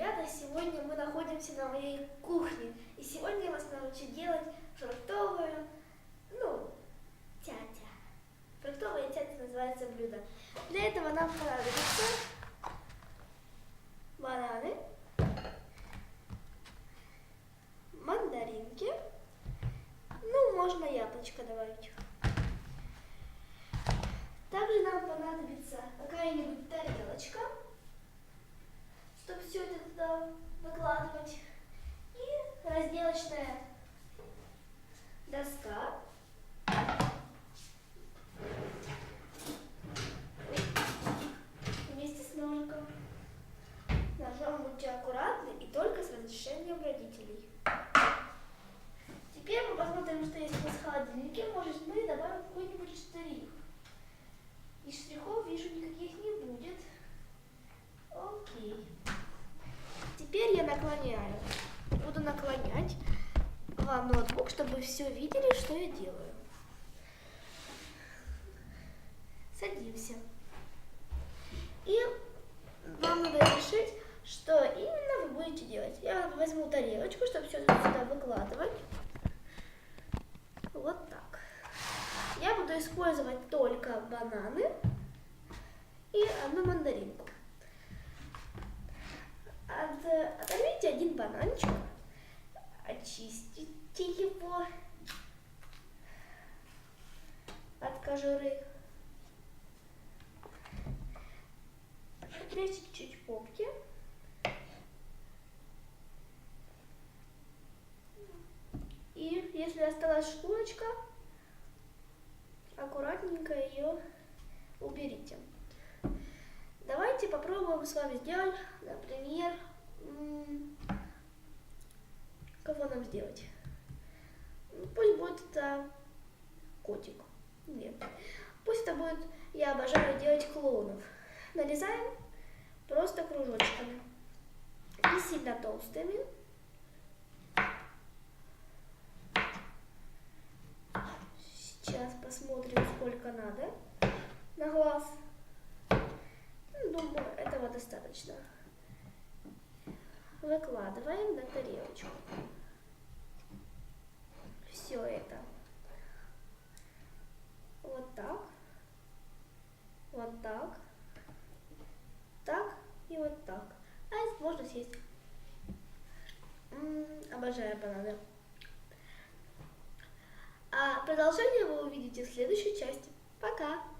ребята, сегодня мы находимся на моей кухне. И сегодня я вас научу делать фруктовую, ну, тятя. Фруктовая тятя называется блюдо. Для этого нам понадобится бананы, мандаринки, ну, можно яблочко добавить. Также нам понадобится какая-нибудь тарелочка, чтобы все это туда выкладывать. И разделочная доска. Вместе с ножиком. Ножом будьте аккуратны и только с разрешением родителей. Теперь мы посмотрим, что холодильнике. Может, мы добавим какой-нибудь штрих. И штрихов, вижу, никаких не будет. Окей. Теперь я наклоняю. Буду наклонять вам ноутбук, чтобы все видели, что я делаю. Садимся. И вам надо решить, что именно вы будете делать. Я возьму тарелочку, чтобы все сюда выкладывать. Вот так. Я буду использовать только бананы и одну мандаринку. От, оторвите один бананчик, очистите его от кожуры. Отрежьте чуть попки. И если осталась шкурочка, аккуратненько ее уберите. Давайте попробуем с вами сделать, например, кого нам сделать? Ну, Пусть будет это котик. Нет. Пусть это будет, я обожаю делать клоунов. Нарезаем просто кружочками. Не сильно толстыми. Надо на глаз. Ну, Думаю, этого достаточно. Выкладываем на тарелочку. Все это. Вот так. Вот так. Так и вот так. А можно съесть. М, обожаю бананы. А продолжение вы увидите в следующей части. 爸爸。